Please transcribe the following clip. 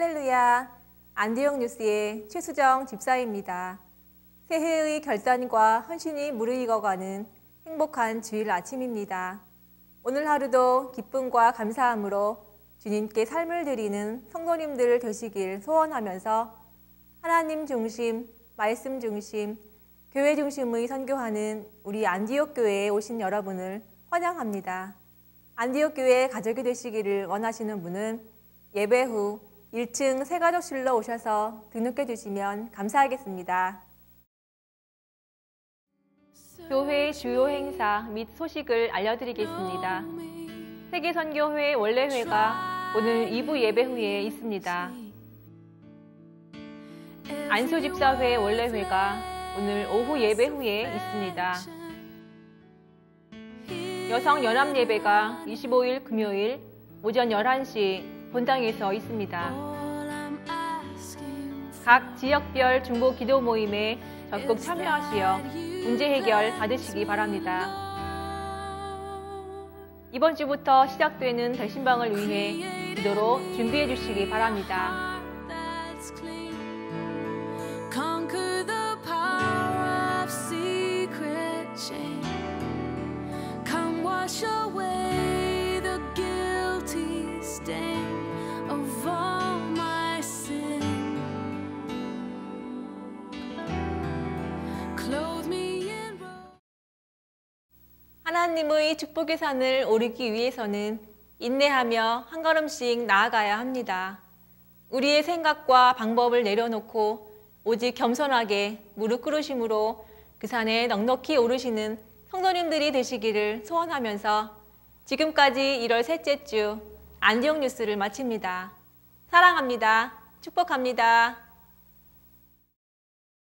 할렐루야. 안디옥 뉴스의 최수정 집사입니다. 새해의 결단과 헌신이 무르익어가는 행복한 주일 아침입니다. 오늘 하루도 기쁨과 감사함으로 주님께 삶을 드리는 성도님들 되시길 소원하면서 하나님 중심, 말씀 중심, 교회 중심의 선교하는 우리 안디옥 교회에 오신 여러분을 환영합니다. 안디옥 교회 가족이 되시기를 원하시는 분은 예배 후 1층 새가족실로 오셔서 등록해 주시면 감사하겠습니다. 교회 주요 행사 및 소식을 알려드리겠습니다. 세계선교회 원래회가 오늘 2부 예배 후에 있습니다. 안수집사회 원래회가 오늘 오후 예배 후에 있습니다. 여성 연합예배가 25일 금요일 오전 11시 본당에서 있습니다. 각 지역별 중보 기도 모임에 적극 참여하시어 문제 해결 받으시기 바랍니다. 이번 주부터 시작되는 대신방을 위해 기도로 준비해 주시기 바랍니다. 하나님의 축복의 산을 오르기 위해서는 인내하며 한 걸음씩 나아가야 합니다. 우리의 생각과 방법을 내려놓고 오직 겸손하게 무릎 꿇으심으로 그 산에 넉넉히 오르시는 성도님들이 되시기를 소원하면서 지금까지 1월 셋째 주 안디옥 뉴스를 마칩니다. 사랑합니다. 축복합니다.